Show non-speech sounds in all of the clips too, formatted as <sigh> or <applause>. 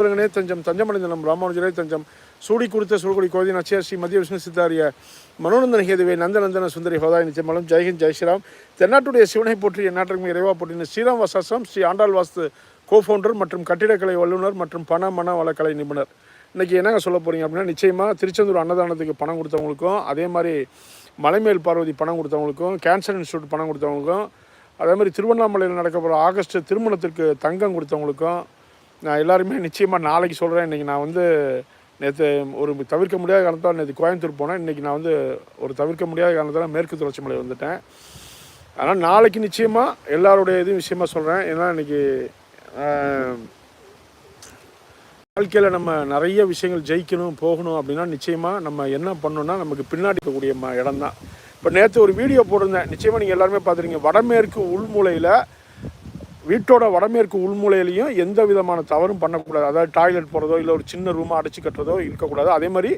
சிவரங்கனே தஞ்சம் தஞ்சமடைந்தனம் ராமானுஜரே தஞ்சம். சூடி குறித்த சூழ்கொடி கோதி நச்சியா ஸ்ரீ மத்திய விஷ்ணு சித்தாரிய மனோநந்தன ஹேதுவே நந்தநந்தன சுந்தரி ஹோதாய் நிச்சயமலம் ஜெய்ஹிந்த் ஜெய்ஸ்ரீராம் தென்னாட்டுடைய சிவனை போற்றி எந்நாட்டிற்கும் இறைவா போற்றின ஸ்ரீராம் வசாசம் ஸ்ரீ ஆண்டாள் வாஸ்து கோஃபவுண்டர் மற்றும் கட்டிடக்கலை வல்லுநர் மற்றும் பண மன வளக்கலை நிபுணர். இன்றைக்கி என்னங்க சொல்ல போகிறீங்க அப்படின்னா நிச்சயமாக திருச்செந்தூர் அன்னதானத்துக்கு பணம் கொடுத்தவங்களுக்கும் அதே மாதிரி மலைமேல் பார்வதி பணம் கொடுத்தவங்களுக்கும் கேன்சர் இன்ஸ்டியூட் பணம் கொடுத்தவங்களுக்கும் அதே மாதிரி திருவண்ணாமலையில் நடக்க போகிற ஆகஸ்ட் திருமணத்திற்கு தங்கம் கொடுத்தவங்களுக்கும் நான் எல்லாருமே நிச்சயமாக நாளைக்கு சொல்கிறேன் இன்றைக்கி நான் வந்து நேற்று ஒரு தவிர்க்க முடியாத காரணத்தால் நேற்று கோயம்புத்தூர் போனேன். இன்றைக்கி நான் வந்து ஒரு தவிர்க்க முடியாத காரணத்தால் மேற்கு தொடர்ச்சி மலை வந்துட்டேன். அதனால் நாளைக்கு நிச்சயமாக எல்லாருடைய இதுவும் விஷயமா சொல்கிறேன் ஏன்னா இன்றைக்கி வாழ்க்கையில் நம்ம நிறைய விஷயங்கள் ஜெயிக்கணும் போகணும் அப்படின்னா நிச்சயமாக நம்ம என்ன பண்ணணும்னா நமக்கு பின்னாடி இருக்கக்கூடிய ம இடம் தான் இப்போ நேற்று ஒரு வீடியோ போட்டிருந்தேன். நிச்சயமாக நீங்கள் எல்லாருமே பார்த்துருக்கீங்க வடமேற்கு உள்மூலையில் வீட்டோட வடமேற்கு உள்மூலையிலையும் எந்த விதமான தவறும் பண்ணக்கூடாது. அதாவது டாய்லெட் போகிறதோ இல்லை ஒரு சின்ன ரூமாக அடைச்சி கட்டுறதோ இருக்கக்கூடாது. அதே மாதிரி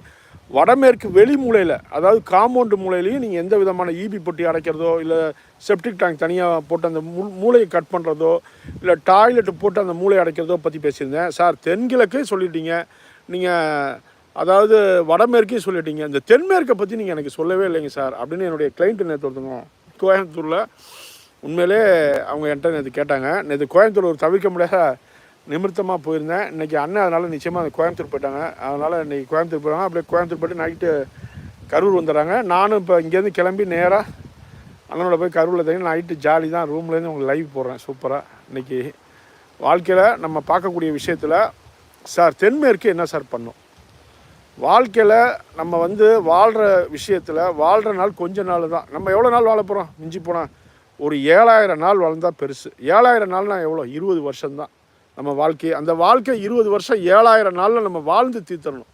வடமேற்கு வெளி மூலையில் அதாவது காம்பவுண்டு மூலையிலையும் நீங்கள் எந்த விதமான ஈபி பொட்டி அடைக்கிறதோ இல்லை செப்டிக் டேங்க் தனியாக போட்டு அந்த மூ மூளையை கட் பண்ணுறதோ இல்லை டாய்லெட்டு போட்டு அந்த மூளை அடைக்கிறதோ பற்றி பேசியிருந்தேன். சார் தென்கிழக்கே சொல்லிட்டீங்க. நீங்கள் அதாவது வடமேற்கே சொல்லிட்டீங்க. இந்த தென்மேற்கை பற்றி நீங்கள் எனக்கு சொல்லவே இல்லைங்க சார். அப்படின்னு என்னுடைய கிளைண்ட்டு நேற்று ஒருத்தங்க கோயம்புத்தூரில் உண்மையிலே அவங்க என்கிட்ட நேற்று கேட்டாங்க. நேற்று கோயம்புத்தூர் ஒரு தவிர்க்க முடியாத நிமித்தமாக போயிருந்தேன். இன்றைக்கி அண்ணன் அதனால் நிச்சயமாக அந்த கோயம்புத்தூர் போயிட்டாங்க. அதனால் இன்றைக்கி கோயம்புத்தூர் போயிட்டாங்க அப்படியே கோயம்புத்தூர் போயிட்டு நைட்டு கரூர் வந்துடுறாங்க. நானும் இப்போ இங்கேருந்து கிளம்பி நேராக அண்ணனோட போய் கரூரில் தங்கி நைட்டு ஜாலி தான் ரூம்லேருந்து உங்களுக்கு லைவ் போடுறேன். சூப்பராக இன்றைக்கி வாழ்க்கையில் நம்ம பார்க்கக்கூடிய விஷயத்தில் சார் தென்மேற்கு என்ன சார் பண்ணும்? வாழ்க்கையில் நம்ம வந்து வாழ்கிற விஷயத்தில் வாழ்கிற நாள் கொஞ்ச நாள் தான். நம்ம எவ்வளோ நாள் வாழ போகிறோம் மிஞ்சி போனால் ஒரு ஏழாயிரம் நாள் வளர்ந்தால் பெருசு. ஏழாயிரம் நாள்னா எவ்வளோ இருபது வருஷம்தான் நம்ம வாழ்க்கையை. அந்த வாழ்க்கை இருபது வருஷம் ஏழாயிரம் நாளில் நம்ம வாழ்ந்து தீர்த்தரணும்.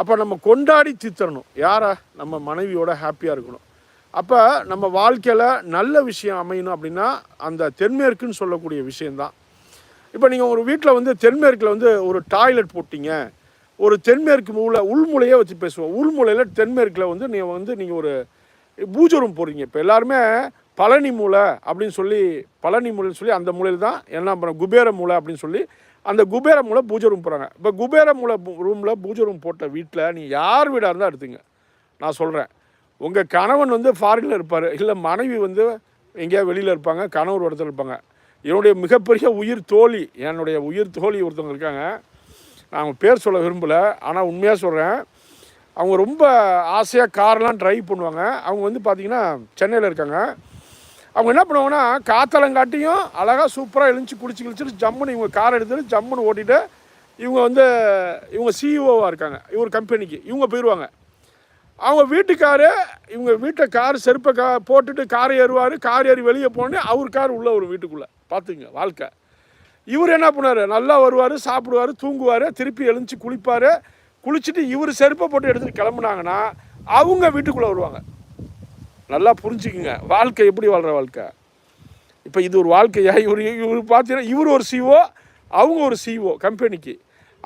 அப்போ நம்ம கொண்டாடி தீர்த்தரணும். யாரை? நம்ம மனைவியோட ஹாப்பியாக இருக்கணும். அப்போ நம்ம வாழ்க்கையில் நல்ல விஷயம் அமையணும் அப்படின்னா அந்த தென்மேற்குன்னு சொல்லக்கூடிய விஷயந்தான் இப்போ நீங்கள் ஒரு வீட்டில் வந்து தென்மேற்கில் வந்து ஒரு டாய்லெட் போட்டிங்க. ஒரு தென்மேற்கு மூல உள்மூலையே வச்சு பேசுவோம். உள்மூலையில் தென்மேற்கில் வந்து நீங்கள் வந்து நீங்கள் ஒரு பூஜை ரூம் போடுறீங்க. இப்போ எல்லாருமே பழனி மூலை அப்படின்னு சொல்லி பழனி மூலைன்னு சொல்லி அந்த மூலையில் தான் என்ன பண்ண குபேர மூலை அப்படின்னு சொல்லி அந்த குபேர மூலை பூஜை ரூம் போகிறாங்க இப்போ குபேர மூலை ரூமில் பூஜை ரூம் போட்ட வீட்டில் நீ யார் வீடாக இருந்தால் எடுத்துங்க. நான் சொல்கிறேன் உங்கள் கணவன் வந்து ஃபாரினில் இருப்பார். இல்லை மனைவி வந்து எங்கேயாவது வெளியில் இருப்பாங்க கணவர் ஒருத்தர் இருப்பாங்க. என்னுடைய மிகப்பெரிய உயிர் தோழி என்னுடைய உயிர் தோழி ஒருத்தவங்க இருக்காங்க. நான் அவங்க பேர் சொல்ல விரும்பலை ஆனால் உண்மையாக சொல்கிறேன் அவங்க ரொம்ப ஆசையாக கார்லாம் ட்ரைவ் பண்ணுவாங்க. அவங்க வந்து பார்த்திங்கன்னா சென்னையில் இருக்காங்க. அவங்க என்ன பண்ணுவாங்கன்னா காத்தலங்காட்டியும் அழகாக சூப்பராக எழுந்துச்சு குளிச்சு கிழிச்சிட்டு ஜம்முன்னு இவங்க கார் எடுத்துட்டு ஜம்முன்னு ஓட்டிட்டு இவங்க வந்து இவங்க சிஇஓவாக இருக்காங்க. இவர் கம்பெனிக்கு இவங்க போயிடுவாங்க அவங்க வீட்டுக்காரு இவங்க வீட்டை கார் செருப்பை கா போட்டுட்டு கார் ஏறுவார். கார் ஏறி வெளியே போனே அவர் கார் உள்ளே வரும் வீட்டுக்குள்ளே. பார்த்துங்க வாழ்க்கை. இவர் என்ன பண்ணார் நல்லா வருவார் சாப்பிடுவார் தூங்குவார் திருப்பி எழுந்துச்சு குளிப்பார். குளிச்சுட்டு இவர் செருப்பை போட்டு எடுத்துகிட்டு கிளம்புனாங்கன்னா அவங்க வீட்டுக்குள்ளே வருவாங்க. நல்லா புரிஞ்சுக்குங்க. வாழ்க்கை எப்படி வாழ்கிற வாழ்க்கை? இப்போ இது ஒரு வாழ்க்கையா? இவர் இவர் பார்த்தீங்கன்னா இவர் ஒரு சிஓ அவங்க ஒரு சிஓ கம்பெனிக்கு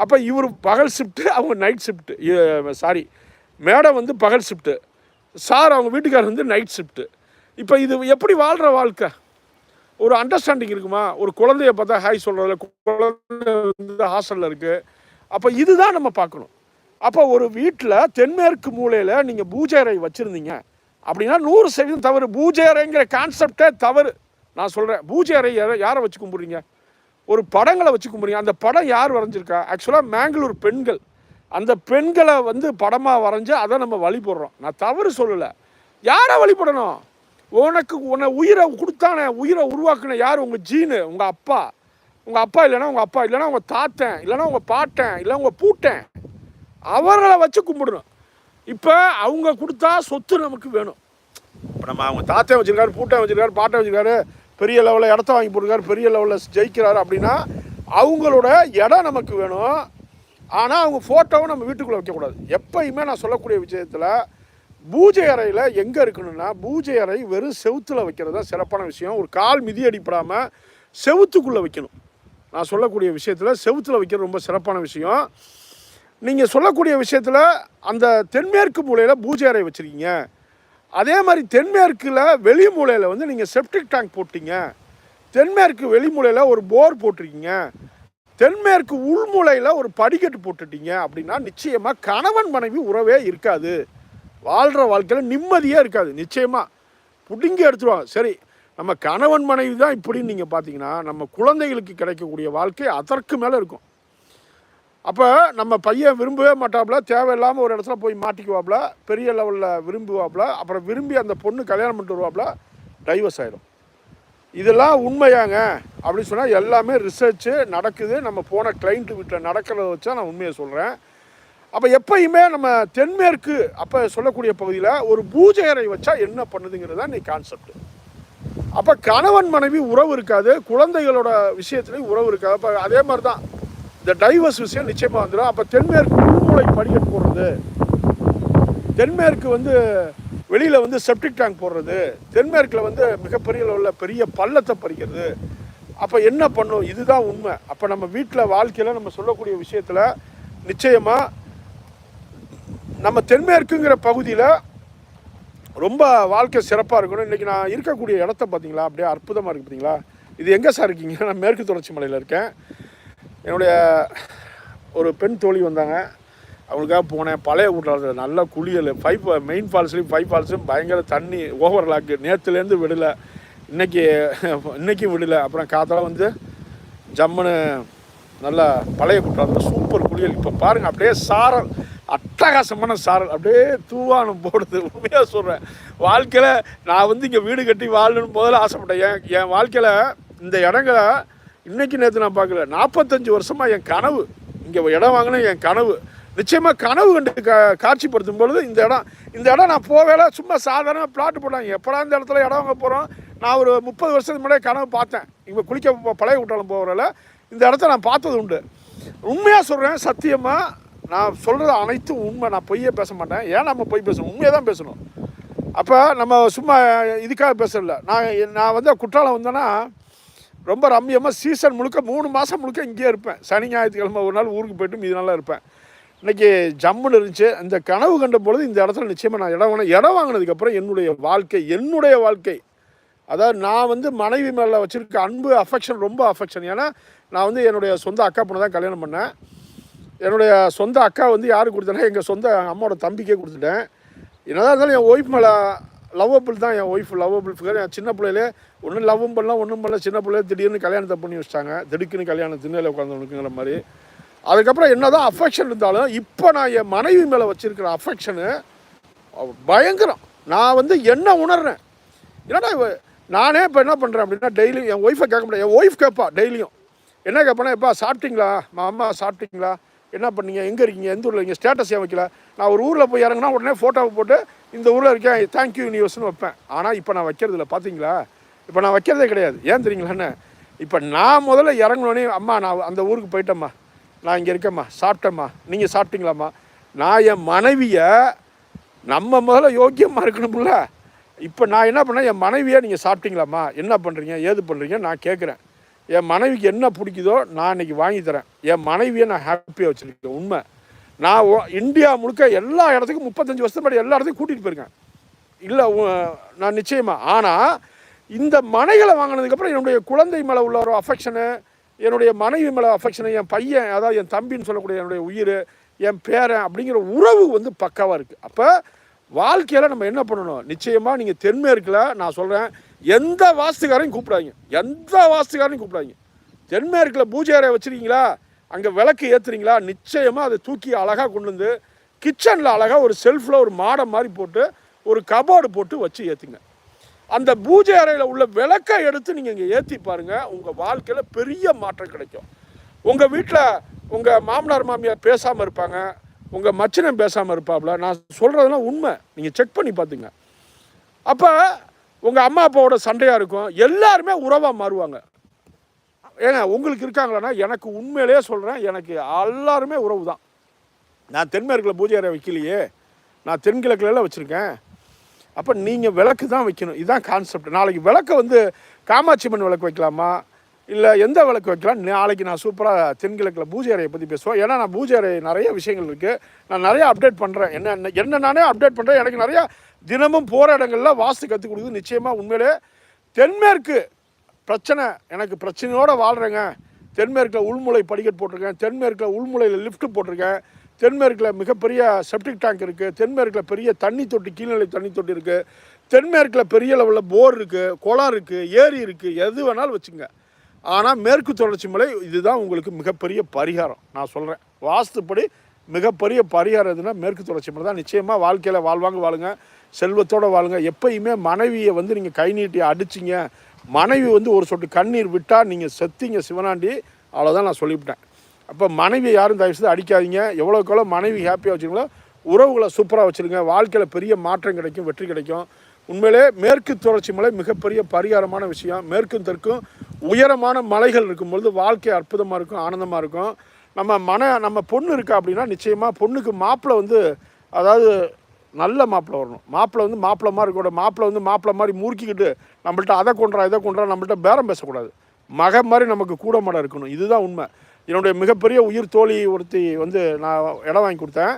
அப்போ இவர் பகல் ஷிஃப்ட்டு அவங்க நைட் ஷிஃப்ட்டு சாரி மேடம் வந்து பகல் ஷிஃப்ட்டு சார் அவங்க வீட்டுக்காரர் வந்து நைட் ஷிஃப்ட்டு இப்போ இது எப்படி வாழ்கிற வாழ்க்கை? ஒரு அண்டர்ஸ்டாண்டிங் இருக்குமா? ஒரு குழந்தைய பார்த்தா ஹாய் சொல்கிறதில்ல குழந்தை வந்து ஹாஸ்டலில் இருக்குது அப்போ இதுதான் நம்ம பார்க்கணும். அப்போ ஒரு வீட்டில் தென்மேற்கு மூலையில் நீங்கள் பூஜை அறை வச்சுருந்தீங்க. அப்படின்னா நூறு சதவீதம் தவறு. பூஜை அறைங்கிற கான்செப்டே தவறு. நான் சொல்கிறேன் பூஜை அறை யாரை யாரை வச்சு கும்பிட்றீங்க? ஒரு படங்களை வச்சு கும்பிட்றீங்க. அந்த படம் யார் வரைஞ்சிருக்கா? ஆக்சுவலாக மேங்களூர் பெண்கள். அந்த பெண்களை வந்து படமாக வரைஞ்சி அதை நம்ம வழிபடுறோம். நான் தவறு சொல்லலை. யாரை வழிபடணும்? உனக்கு உன்னை உயிரை கொடுத்தானே உயிரை உருவாக்குன யார்? உங்கள் ஜீனு உங்கள் அப்பா. உங்கள் அப்பா இல்லைன்னா உங்கள் அப்பா இல்லைன்னா உங்கள் தாத்தன் இல்லைன்னா உங்கள் பாட்டன் இல்லை உங்கள் பூட்டன். அவர்களை வச்சு கும்பிடணும். இப்போ அவங்க கொடுத்தா சொத்து நமக்கு வேணும். இப்போ நம்ம அவங்க தாத்தா வச்சுருக்காரு பூட்டை வச்சுருக்காரு பாட்டை வச்சுருக்காரு பெரிய லெவலில் இடத்த வாங்கி போட்டிருக்காரு பெரிய லெவலில் ஜெயிக்கிறாரு அப்படின்னா அவங்களோட இடம் நமக்கு வேணும். ஆனால் அவங்க ஃபோட்டோவை நம்ம வீட்டுக்குள்ளே வைக்கக்கூடாது. எப்பயுமே நான் சொல்லக்கூடிய விஷயத்தில் பூஜை அறையில் எங்கே இருக்கணும்னா பூஜை அறை வெறும் செவுத்தில் வைக்கிறது தான் சிறப்பான விஷயம். ஒரு கால் மிதி அடிப்படாமல் செவுத்துக்குள்ளே வைக்கணும். நான் சொல்லக்கூடிய விஷயத்தில் செவுத்தில் வைக்கிறது ரொம்ப சிறப்பான விஷயம். நீங்கள் சொல்லக்கூடிய விஷயத்தில் அந்த தென்மேற்கு மூலையில் பூஜை அறை வச்சுருக்கீங்க. அதே மாதிரி தென்மேற்கில் வெளி மூலையில் வந்து நீங்கள் செப்டிக் டேங்க் போட்டீங்க. தென்மேற்கு வெளி மூலையில் ஒரு போர் போட்டிருக்கீங்க. தென்மேற்கு உள்மூலையில் ஒரு படிக்கட்டு போட்டுட்டீங்க அப்படின்னா நிச்சயமாக கணவன் மனைவி உறவே இருக்காது. வாழ்கிற வாழ்க்கையில் நிம்மதியே இருக்காது நிச்சயமாக புடுங்கி எடுத்துருவாங்க. சரி நம்ம கணவன் மனைவி தான் இப்படின்னு நீங்கள் பார்த்தீங்கன்னா நம்ம குழந்தைகளுக்கு கிடைக்கக்கூடிய வாழ்க்கை அதற்கு மேலே இருக்கும். அப்போ நம்ம பையன் விரும்பவே மாட்டாப்புல தேவையில்லாமல் ஒரு இடத்துல போய் மாட்டிக்குவாப்புல பெரிய லெவலில் விரும்புவாப்புல அப்புறம் விரும்பி அந்த பொண்ணு கல்யாணம் பண்ணிட்டு வருவாப்புல டைவர்ஸ் ஆயிடும் இதெல்லாம் உண்மையாங்க. அப்படின்னு சொன்னால் எல்லாமே ரிசர்ச்சு நடக்குது. நம்ம போன கிளைண்ட்டு வீட்டில் நடக்கிறத வச்சா நான் உண்மையை சொல்கிறேன் அப்போ எப்பயுமே நம்ம தென்மேற்கு அப்போ சொல்லக்கூடிய பகுதியில் ஒரு பூஜை அறை வச்சா என்ன பண்ணுதுங்கிறது தான் நீ கான்செப்ட் அப்போ கணவன் மனைவி உறவு இருக்காது குழந்தைகளோட விஷயத்துலையும் உறவு இருக்காது. அப்போ அதே மாதிரி தான் இந்த டைவர்ஸ் விஷயம் நிச்சயமாக வந்துடும் அப்போ தென்மேற்கு உள்முளை படிக்கட்டு போடுறது. தென்மேற்கு வந்து வெளியில் வந்து செப்டிக் டேங்க் போடுறது. தென்மேற்கில் வந்து மிகப்பெரிய உள்ள பெரிய பள்ளத்தை பறிக்கிறது. அப்போ என்ன பண்ணும்? இதுதான் உண்மை. அப்போ நம்ம வீட்டில் வாழ்க்கையில் நம்ம சொல்லக்கூடிய விஷயத்தில் நிச்சயமாக நம்ம தென்மேற்குங்கிற பகுதியில் ரொம்ப வாழ்க்கை சிறப்பாக இருக்கணும். இன்றைக்கி நான் இருக்கக்கூடிய இடத்த பார்த்தீங்களா அப்படியே அற்புதமாக இருக்குது பார்த்தீங்களா இது எங்கே சார் இருக்கீங்க? நான் மேற்கு தொடர்ச்சி மலையில் இருக்கேன். என்னுடைய ஒரு பெண் தோழி வந்தாங்க. அவங்களுக்காக போனேன். பழைய கூட்டாளத்தில் நல்ல குளியல் ஃபைவ் மெயின் ஃபால்ஸ்லேயும் ஃபைவ் ஃபால்ஸும் பயங்கர தண்ணி ஓவர் லாக்கு நேற்றுலேருந்து விடலை. இன்றைக்கி இன்றைக்கும் விடலை. அப்புறம் காத்தால வந்து ஜம்முன்னு நல்லா பழைய குற்றாலத்தில் சூப்பர் குளியல். இப்போ பாருங்கள் அப்படியே சாரல் அட்டகாசமான சாரல். அப்படியே தூவானம் போடுது. உண்மையாக சொல்கிறேன் வாழ்க்கையில் நான் வந்து இங்கே வீடு கட்டி வாழணும்னு முதல்ல ஆசைப்பட்டேன். என் என் வாழ்க்கையில் இந்த இடங்களை இன்றைக்கி நேற்று நான் பார்க்கல. நாற்பத்தஞ்சு வருஷமாக என் கனவு. இங்கே இடம் வாங்கினா என் கனவு. நிச்சயமாக கனவு கண்டு கா காட்சிப்படுத்தும் பொழுது இந்த இடம் இந்த இடம் நான் போவேல சும்மா சாதாரண பிளாட் போட்டாங்க எப்படா இந்த இடத்துல இடம் வாங்க போகிறோம் நான் ஒரு முப்பது வருஷத்துக்கு முன்னாடி கனவு பார்த்தேன். இங்கே குளிக்க பழைய குற்றாலம் போகிறல இந்த இடத்த நான் பார்த்தது உண்டு. உண்மையாக சொல்கிறேன் சத்தியமாக நான் சொல்கிறது அனைத்தும் உண்மை. நான் பொய்யே பேச மாட்டேன். ஏன் நம்ம பொய் பேசணும்? உண்மையை தான் பேசணும். அப்போ நம்ம சும்மா இதுக்காக பேசல. நான் நான் வந்து குற்றாலம் வந்தேன்னா ரொம்ப ரம்மியமாக சீசன் முழுக்க மூணு மாதம் முழுக்க இங்கேயே இருப்பேன். சனி ஞாயிற்றுக்கிழமை ஒரு நாள் ஊருக்கு போயிட்டு மீதி நாளாக இருப்பேன். இன்றைக்கி ஜம்முன்னு இருந்துச்சு. அந்த கனவு கண்ட பொழுது இந்த இடத்துல நிச்சயமாக நான் இடம் வாங்கினேன் இடம் வாங்கினதுக்கப்புறம் என்னுடைய வாழ்க்கை என்னுடைய வாழ்க்கை. அதாவது நான் வந்து மனைவி மேலே வச்சுருக்க அன்பு அஃபெக்ஷன் ரொம்ப அஃபெக்ஷன் ஏன்னா நான் வந்து என்னுடைய சொந்த அக்கா பொண்ணு தான் கல்யாணம் பண்ணேன். என்னுடைய சொந்த அக்கா வந்து யாருக்கு கொடுத்தேன்னா எங்கள் சொந்த அம்மாவோட தம்பிக்கே கொடுத்துட்டேன். என்னதான் இருந்தாலும் என் ஒய்ஃப் மேலே லவ்வபிள் தான் என் ஒய்ஃப் லவ்வபிள் ஃபிகர் என் சின்ன பிள்ளையிலே ஒன்றும் லவ்வும் பண்ணலாம் ஒன்றும் பண்ணல. சின்ன பிள்ளைய திடீர்னு கல்யாணத்தை பண்ணி வச்சிட்டாங்க. திடுக்குன்னு கல்யாணம் திண்ணையில் உட்காந்துருக்குங்கிற மாதிரி. அதுக்கப்புறம் என்ன தான் அஃபெக்ஷன் இருந்தாலும் இப்போ நான் என் மனைவி மேலே வச்சுருக்கிற அஃபெக்ஷனு பயங்கரம். நான் வந்து என்ன உணர்றேன்? என்னடா நானே இப்போ என்ன பண்ணுறேன் அப்படின்னா டெய்லியும் என் ஒய்ஃபை கேட்க முடியாது என் ஒய்ஃப் கேட்பா டெய்லியும் என்ன கேட்பேன்னா எப்பா சாப்பிட்டீங்களா? அம்மா சாப்பிட்டீங்களா? என்ன பண்ணீங்க? எங்கே இருக்கீங்க? எந்த ஊரில் இருக்கீங்க? ஸ்டேட்டஸ் ஏன் வைக்கல? நான் ஒரு ஊரில் போய் இறங்கினா உடனே ஃபோட்டோவை போட்டு இந்த ஊரில் இருக்கேன் தேங்க்யூ யூனிவர்ஸ்னு வைப்பேன். ஆனால் இப்போ நான் வைக்கிறதில்ல பார்த்தீங்களா இப்போ நான் வைக்கிறதே கிடையாது. ஏன் தெரியுங்களாண்ணே இப்போ நான் முதல்ல இறங்கினோடனே அம்மா நான் அந்த ஊருக்கு போயிட்டேம்மா. நான் இங்கே இருக்கேம்மா. சாப்பிட்டேம்மா. நீங்கள் சாப்பிட்டீங்களாம்மா? நான் என் மனைவியை நம்ம முதல்ல யோக்கியமாக இருக்கணும்ல. இப்போ நான் என்ன பண்ணேன்? என் மனைவியை நீங்கள் சாப்பிட்டீங்களாம்மா? என்ன பண்ணுறீங்க ஏது பண்ணுறீங்க நான் கேட்குறேன் என் மனைவிக்கு என்ன பிடிக்குதோ நான் இன்னைக்கு வாங்கி தரேன். என் மனைவியை நான் ஹாப்பியாக வச்சுருக்கேன் உண்மை. நான் இந்தியா முழுக்க எல்லா இடத்துக்கும் முப்பத்தஞ்சு வருஷத்துக்கு முன்னாடி எல்லா இடத்துக்கும் கூட்டிகிட்டு போயிருக்கேன். இல்லை நான் நிச்சயமாக ஆனால் இந்த மனைகளை வாங்கினதுக்கப்புறம் என்னுடைய குழந்தை மேலே உள்ள ஒரு அஃபெக்ஷனு என்னுடைய மனைவி மேலே அஃபெக்ஷனு என் பையன் அதாவது என் தம்பின்னு சொல்லக்கூடிய என்னுடைய உயிர் என் பேரன் அப்படிங்கிற உறவு வந்து பக்காவாக இருக்குது அப்போ வாழ்க்கையில் நம்ம என்ன பண்ணணும்? நிச்சயமாக நீங்கள் தென்மேற்கில் நான் சொல்கிறேன் எந்த வாஸ்துக்காரையும் கூப்பிடாங்க எந்த வாஸ்துக்காரையும் கூப்பிடாங்க தென்மேற்கில் பூஜை அறை வச்சுருக்கீங்களா? அங்கே விளக்கு ஏற்றுறீங்களா நிச்சயமாக அதை தூக்கி அழகாக கொண்டு வந்து கிச்சனில் அழகாக ஒரு செல்ஃபில் ஒரு மாடம் மாதிரி போட்டு ஒரு கபோர்டு போட்டு வச்சு ஏற்றுங்க அந்த பூஜை அறையில் உள்ள விளக்கை எடுத்து நீங்கள் இங்கே ஏற்றி பாருங்கள் உங்கள் வாழ்க்கையில் பெரிய மாற்றம் கிடைக்கும். உங்கள் வீட்டில் உங்கள் மாமனார் மாமியார் பேசாமல் இருப்பாங்க. உங்கள் மச்சினம் பேசாமல் இருப்பாப்புல நான் சொல்கிறதெல்லாம் உண்மை. நீங்கள் செக் பண்ணி பார்த்துங்க அப்போ உங்கள் அம்மா அப்பாவோட சண்டையாக இருக்கும். எல்லாருமே உறவாக மாறுவாங்க. ஏன்னா உங்களுக்கு இருக்காங்களான்னா எனக்கு உண்மையிலேயே சொல்கிறேன் எனக்கு எல்லாருமே உறவு தான் நான் தென்மேற்கில் பூஜை அறை வைக்கலையே. நான் தென்கிழக்குலாம் வச்சுருக்கேன். அப்போ நீங்கள் விளக்கு தான் வைக்கணும். இதுதான் கான்செப்ட் நாளைக்கு விளக்கை வந்து காமாட்சி அம்மன் விளக்கு வைக்கலாமா? இல்லை எந்த விளக்கு வைக்கலாம்? நாளைக்கு நான் சூப்பராக தென்கிழக்கில் பூஜை அறையை பற்றி பேசுவேன் ஏன்னா நான் பூஜை அறை நிறைய விஷயங்கள் இருக்குது நான் நிறைய அப்டேட் பண்ணுறேன் என்ன என்ன நானே அப்டேட் பண்ணுறேன் எனக்கு நிறையா தினமும் போகிற இடங்களில் வாஸ்து கற்றுக் கொடுக்குது. நிச்சயமாக உண்மையிலே தென்மேற்கு பிரச்சனை. எனக்கு பிரச்சனையோடு வாழ்கிறேங்க தென்மேற்கில் உள்முளை படிக்கட் போட்டிருக்கேன். தென்மேற்கில் உள்முளையில் லிஃப்ட் போட்டிருக்கேன். தென்மேற்கில் மிகப்பெரிய செப்டிக் டேங்க் இருக்குது தென்மேற்கில் பெரிய தண்ணி தொட்டி கீழ்நிலை தண்ணி தொட்டி இருக்குது தென்மேற்கில் பெரிய லெவலில் போர் இருக்குது குளம் இருக்குது ஏரி இருக்குது எது வேணாலும் வச்சுங்க ஆனால் மேற்கு தொடர்ச்சி மலை இதுதான் உங்களுக்கு மிகப்பெரிய பரிகாரம். நான் சொல்கிறேன் வாஸ்துப்படி மிகப்பெரிய பரிகாரம் எதுனா மேற்கு தொடர்ச்சி மலை தான். நிச்சயமாக வாழ்க்கையில் வாழ்வாங்க வாழுங்க. செல்வத்தோடு வாழுங்க. எப்பயுமே மனைவியை வந்து நீங்கள் கை நீட்டி அடிச்சிங்க. மனைவி வந்து ஒரு சொட்டு கண்ணீர் விட்டால் நீங்கள் செத்தீங்க சிவனாண்டி. அவ்வளோதான் நான் சொல்லிவிட்டேன். அப்போ மனைவி யாரும் தயவு செய்து அடிக்காதீங்க. எவ்வளோக்கு எவ்வளோ மனைவி ஹாப்பியாக வச்சுருங்களோ உறவுகளை சூப்பராக வச்சுருங்க. வாழ்க்கையில் பெரிய மாற்றம் கிடைக்கும் வெற்றி கிடைக்கும். உண்மையிலே மேற்கு தொடர்ச்சி மலை மிகப்பெரிய பரிகாரமான விஷயம். மேற்கும் தெற்கும் உயரமான மலைகள் இருக்கும்பொழுது வாழ்க்கை அற்புதமாக இருக்கும் ஆனந்தமாக இருக்கும். நம்ம மன நம்ம பொண்ணு இருக்கா அப்படின்னா நிச்சயமாக பொண்ணுக்கு மாப்பிள்ளை வந்து அதாவது நல்ல மாப்பிள்ளை வரணும். மாப்பிள்ளை வந்து மாப்பிள்ளை மாதிரி இருக்கக்கூடாது. மாப்பிள்ளை வந்து மாப்பிள்ளை மாதிரி முறுக்கிக்கிட்டு நம்மள்ட்ட அதை கொண்டா இதை கொண்டா நம்மள்ட்ட பேரம் பேசக்கூடாது. மக மாதிரி நமக்கு கூட மடம் இருக்கணும். இதுதான் உண்மை. என்னுடைய மிகப்பெரிய உயிர் தோழி ஒருத்தி வந்து நான் இடம் வாங்கி கொடுத்தேன்.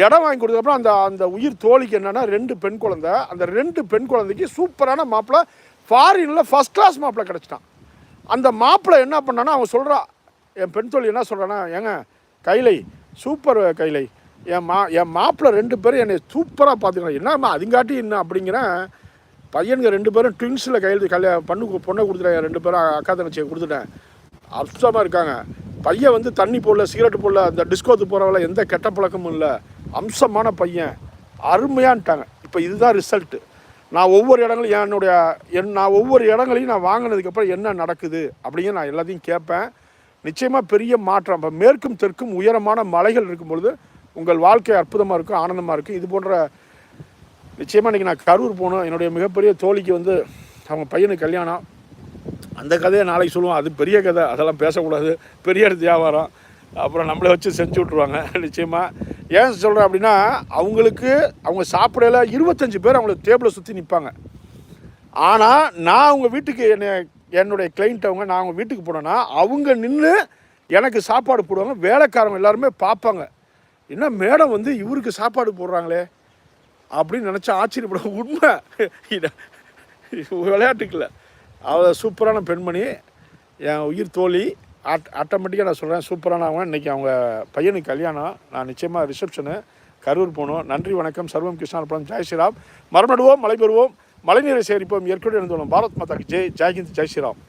இடம் வாங்கி கொடுத்தப்பறம் அந்த அந்த உயிர் தோழிக்கு என்னென்னா ரெண்டு பெண் குழந்தை. அந்த ரெண்டு பெண் குழந்தைக்கு சூப்பரான மாப்பிள்ளை ஃபாரினில் ஃபஸ்ட் கிளாஸ் மாப்பிள்ளை கிடச்சிட்டான். அந்த மாப்பிள்ளை என்ன பண்ணான்னா அவன் சொல்கிறா என் பெண் தோழி என்ன சொல்கிறான்னா ஏங்க கைலை சூப்பர் கைலை. என் மா என் மாப்பிள்ளை ரெண்டு பேரும் என்னை சூப்பராக பார்த்துக்கலாம் என்னம்மா அதுங்காட்டி என்ன அப்படிங்கிறேன் பையனுங்க ரெண்டு பேரும் ட்வின்ஸில் கையெழுத்து கல்யாணம் பண்ணு பொண்ணை கொடுத்துட்டேன் ரெண்டு பேரும் அக்கா தங்கச்சியை கொடுத்துட்டேன். அம்சமாக இருக்காங்க. பையன் வந்து தண்ணி போடல சிகரெட் போடல அந்த டிஸ்கோத்து போகிறவங்கள எந்த கெட்ட பழக்கமும் இல்லை. அம்சமான பையன். அருமையான்ட்டாங்க. இப்போ இதுதான் ரிசல்ட்டு நான் ஒவ்வொரு இடங்களும் என்னுடைய என் நான் ஒவ்வொரு இடங்களையும் நான் வாங்கினதுக்கப்புறம் என்ன நடக்குது அப்படிங்கிற நான் எல்லாத்தையும் கேட்பேன். நிச்சயமாக பெரிய மாற்றம். இப்போ மேற்கும் தெற்கும் உயரமான மலைகள் இருக்கும் பொழுது உங்கள் வாழ்க்கை அற்புதமாக இருக்கும் ஆனந்தமாக இருக்கும். இது போன்ற நிச்சயமாக இன்றைக்கி நான் கரூர் போகணும். என்னுடைய மிகப்பெரிய தோழிக்கு வந்து அவங்க பையனுக்கு கல்யாணம். அந்த கதையை நாளைக்கு சொல்லுவோம். அது பெரிய கதை. அதெல்லாம் பேசக்கூடாது. பெரிய இடத்து வியாபாரம். அப்புறம் நம்மளை வச்சு செஞ்சு விட்ருவாங்க <laughs> நிச்சயமாக ஏன் சொல்கிறேன் அப்படின்னா அவங்களுக்கு அவங்க சாப்பிடல இருபத்தஞ்சி பேர் அவங்கள டேபிளை சுற்றி நிற்பாங்க ஆனால் நான் அவங்க வீட்டுக்கு என்னை என்னுடைய கிளைண்ட் அவங்க நான் அவங்க வீட்டுக்கு போனேன்னா அவங்க நின்று எனக்கு சாப்பாடு போடுவாங்க. வேலைக்காரங்க எல்லாருமே பார்ப்பாங்க. என்ன மேடம் வந்து இவருக்கு சாப்பாடு போடுறாங்களே? அப்படின்னு நினச்சா ஆச்சரியப்பட <laughs> உண்மை. விளையாட்டுக்கில்லை அவள் சூப்பரான பெண்மணி. என் உயிர் தோழி. ஆட் ஆட்டோமேட்டிக்காக நான் சொல்கிறேன் சூப்பரான அவங்க இன்றைக்கி அவங்க பையனுக்கு கல்யாணம். நான் நிச்சயமாக ரிசப்ஷனு கரூர் போகணும். நன்றி வணக்கம். சர்வம் கிருஷ்ணார்பணம் ஜெய் ஸ்ரீராம். மரமடுவோம் மலை பெறுவோம். மழைநீரை சேகரிப்போம். ஏற்கனவே எழுந்தோம் பாரத் மாதாக்கு ஜெய். ஜெய்ஹிந்த் ஜெய் ஸ்ரீராம்.